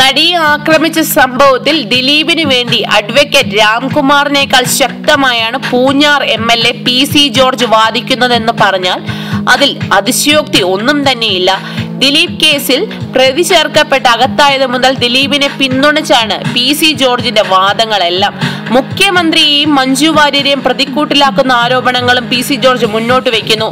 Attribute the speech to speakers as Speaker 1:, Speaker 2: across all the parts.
Speaker 1: നടിയെ ആക്രമിച്ച സംഭവത്തിൽ ദിലീപിന് വേണ്ടി അഡ്വക്കേറ്റ് രാംകുമാറിനേക്കാൾ ശക്തമായാണ് Poonjar M L A P C George വാദിക്കുന്നതെന്ന് പറഞ്ഞാൽ അതിൽ അതിശയോക്തി ഒന്നും തന്നെയില്ല. ദിലീപ് കേസിൽ പ്രതി ചേർക്കപ്പെട്ട് അകത്തായത് മുതൽ ദിലീപിനെ പിന്തുണച്ചാണ് പി സി ജോർജിന്റെ വാദങ്ങളെല്ലാം. മുഖ്യമന്ത്രിയെയും മഞ്ജു വാര്യരെയും പ്രതിക്കൂട്ടിലാക്കുന്ന ആരോപണങ്ങളും പി സി ജോർജ് മുന്നോട്ട് വയ്ക്കുന്നു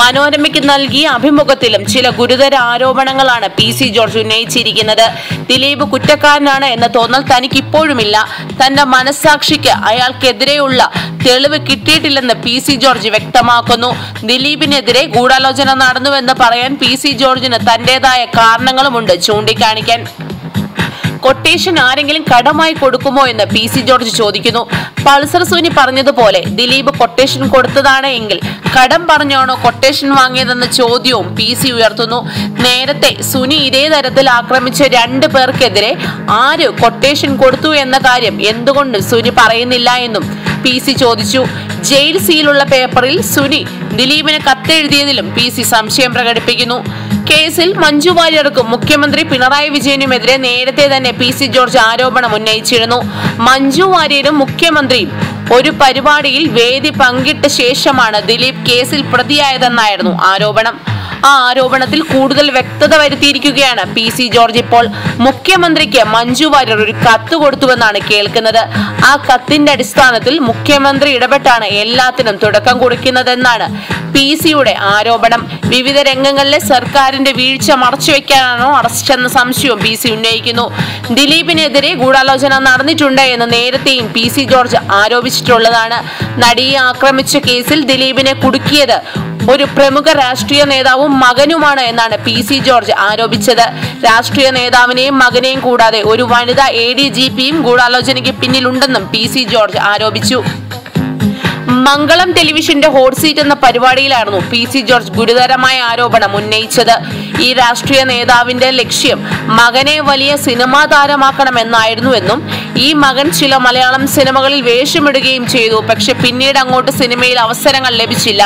Speaker 1: മനോരമയ്ക്ക് നൽകിയ അഭിമുഖത്തിലും ചില ഗുരുതര ആരോപണങ്ങളാണ് പി സി ജോർജ് ഉന്നയിച്ചിരിക്കുന്നത്. ദിലീപ് കുറ്റക്കാരനാണ് എന്ന തോന്നൽ തനിക്ക് ഇപ്പോഴുമില്ല തന്റെ മനസാക്ഷിക്ക് അയാൾക്കെതിരെയുള്ള തെളിവ് കിട്ടിയിട്ടില്ലെന്ന് പി സി ജോർജ് വ്യക്തമാക്കുന്നു. ദിലീപിനെതിരെ ഗൂഢാലോചന നടന്നുവെന്ന് പറയാൻ പി സി ജോർജിന് തന്റേതായ കാരണങ്ങളുമുണ്ട് ചൂണ്ടിക്കാണിക്കാൻ. കൊട്ടേഷൻ ആരെങ്കിലും കടമായി കൊടുക്കുമോ എന്ന് പി സി ജോർജ് ചോദിക്കുന്നു. പൾസർ സുനി പറഞ്ഞതുപോലെ ദിലീപ് കൊട്ടേഷൻ കൊടുത്തതാണ് എങ്കിൽ കടം പറഞ്ഞാണോ കൊട്ടേഷൻ വാങ്ങിയതെന്ന ചോദ്യവും പി സി ഉയർത്തുന്നു. നേരത്തെ സുനി ഇതേ തരത്തിൽ ആക്രമിച്ച രണ്ട് പേർക്കെതിരെ ആര് കൊട്ടേഷൻ കൊടുത്തു എന്ന കാര്യം എന്തുകൊണ്ട് സുനി പറയുന്നില്ല എന്നും പി സി ചോദിച്ചു. ജയിൽ സീലുള്ള പേപ്പറിൽ സുനി ദിലീപിന് കത്തെഴുതിയതിലും പി സി സംശയം പ്രകടിപ്പിക്കുന്നു. കേസിൽ മഞ്ജു വാര്യർക്കും മുഖ്യമന്ത്രി പിണറായി വിജയനുമെതിരെ നേരത്തെ തന്നെ പി സി ജോർജ് ആരോപണം ഉന്നയിച്ചിരുന്നു. മഞ്ജു വാര്യരും മുഖ്യമന്ത്രിയും ഒരു പരിപാടിയിൽ വേദി പങ്കിട്ട ശേഷമാണ് ദിലീപ് കേസിൽ പ്രതിയായതെന്നായിരുന്നു ആരോപണം. ആ ആരോപണത്തിൽ കൂടുതൽ വ്യക്തത വരുത്തിയിരിക്കുകയാണ് പി സി ജോർജ് ഇപ്പോൾ. മുഖ്യമന്ത്രിക്ക് മഞ്ജു വാര്യർ ഒരു കത്ത് കൊടുത്തുവെന്നാണ് കേൾക്കുന്നത്. ആ കത്തിന്റെ അടിസ്ഥാനത്തിൽ മുഖ്യമന്ത്രി ഇടപെട്ടാണ് എല്ലാത്തിനും തുടക്കം കുറിക്കുന്നതെന്നാണ് പി സിയുടെ ആരോപണം. വിവിധ രംഗങ്ങളിലെ സർക്കാരിന്റെ വീഴ്ച മറച്ചുവെക്കാനാണോ അറസ്റ്റെന്ന സംശയവും പി സി ഉന്നയിക്കുന്നു. ദിലീപിനെതിരെ ഗൂഢാലോചന നടന്നിട്ടുണ്ട് എന്ന് നേരത്തെയും പി സി ജോർജ് ആരോപിച്ചിട്ടുള്ളതാണ്. നടിയെ ആക്രമിച്ച കേസിൽ ദിലീപിനെ കുടുക്കിയത് ഒരു പ്രമുഖ രാഷ്ട്രീയ നേതാവും മകനുമാണ് എന്നാണ് പി സി ജോർജ് ആരോപിച്ചത്. രാഷ്ട്രീയ നേതാവിനെയും മകനെയും കൂടാതെ ഒരു വനിതാ എ ഡി ജി പിയും ഗൂഢാലോചനയ്ക്ക് പിന്നിലുണ്ടെന്നും പി സി ജോർജ് ആരോപിച്ചു. മംഗളം ടെലിവിഷന്റെ ഹോട്ട് സീറ്റ് എന്ന പരിപാടിയിലായിരുന്നു പി സി ജോർജ് ഗുരുതരമായ ആരോപണം ഉന്നയിച്ചത്. ഈ രാഷ്ട്രീയ നേതാവിന്റെ ലക്ഷ്യം മകനെ വലിയ സിനിമാ താരമാക്കണമെന്നായിരുന്നുവെന്നും ഈ മകൻ ചില മലയാളം സിനിമകളിൽ വേഷമിടുകയും ചെയ്തു. പക്ഷെ പിന്നീട് അങ്ങോട്ട് സിനിമയിൽ അവസരങ്ങൾ ലഭിച്ചില്ല.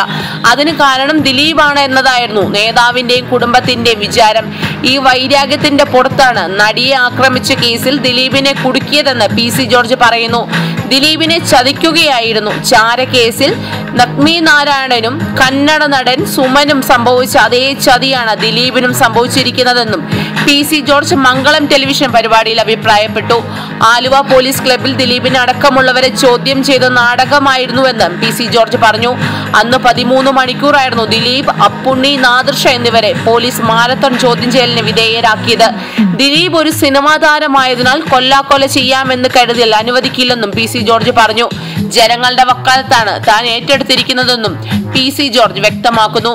Speaker 1: അതിന് കാരണം ദിലീപാണ് എന്നതായിരുന്നു നേതാവിന്റെയും കുടുംബത്തിന്റെയും വിചാരം. ഈ വൈരാഗ്യത്തിന്റെ പുറത്താണ് നടിയെ ആക്രമിച്ച കേസിൽ ദിലീപിനെ കുടുക്കിയതെന്ന് പി സി ജോർജ് പറയുന്നു. ദിലീപിനെ ചതിക്കുകയായിരുന്നു. ചാരക്കേസിൽ നഗ്മി നാരായണനും കന്നഡ നടൻ സുമനും സംഭവിച്ച അതേ ചതിയാണ് ദിലീപിനും സംഭവിച്ചിരിക്കുന്നതെന്നും P C George Mangalam television പരിപാടിയിൽ അഭിപ്രായപ്പെട്ടു. ആലുവ പോലീസ് ക്ലബിൽ ദിലീപിനെ അടക്കമുള്ളവരെ ചോദ്യം ചെയ്ത നാടകമായിരുന്നുവെന്ന് പി സി ജോർജ് പറഞ്ഞു. അന്ന് പതിമൂന്ന് മണിക്കൂറായിരുന്നു ദിലീപ് അപ്പുണ്ണി നാദർഷ എന്നിവരെ പോലീസ് മാരത്തൺ ചോദ്യം ചെയ്യലിന് വിധേയരാക്കിയത്. ദിലീപ് ഒരു സിനിമാ താരമായതിനാൽ കൊല്ലാക്കൊല ചെയ്യാമെന്ന് കരുതിയാൽ അനുവദിക്കില്ലെന്നും പി സി ജോർജ് പറഞ്ഞു. ജനങ്ങളുടെ വക്കാലത്താണ് താൻ ഏറ്റെടുത്തിരിക്കുന്നതെന്നും പി സി ജോർജ് വ്യക്തമാക്കുന്നു.